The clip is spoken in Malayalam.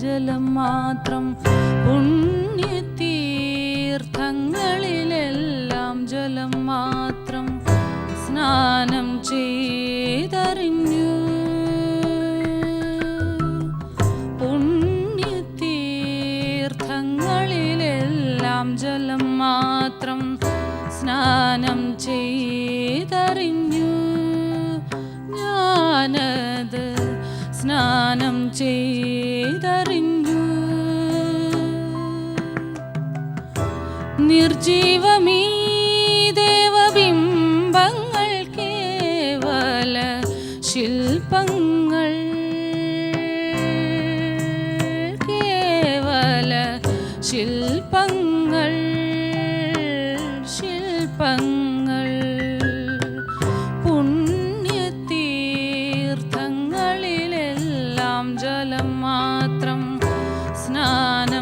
ജലം മാത്രം പുണ്യതീർത്ഥങ്ങളിലെല്ലാം ജലം മാത്രം സ്നാനം ചെയ്തറിഞ്ഞു. പുണ്യതീർത്ഥങ്ങളിലെല്ലാം ജലം മാത്രം സ്നാനം ചെയ്തറിഞ്ഞു. ഞാനത് സ്നാനം ചെയ്തറിഞ്ഞു. നിർജീവമീ ദേവബിംബങ്ങൾ കേവല ശില്പങ്ങൾ. കേവല ശില്പങ്ങൾ ശില്പങ്ങൾ. പുണ്യതീർത്ഥങ്ങളിലെല്ലാം ജലം മാത്രം സ്നാനം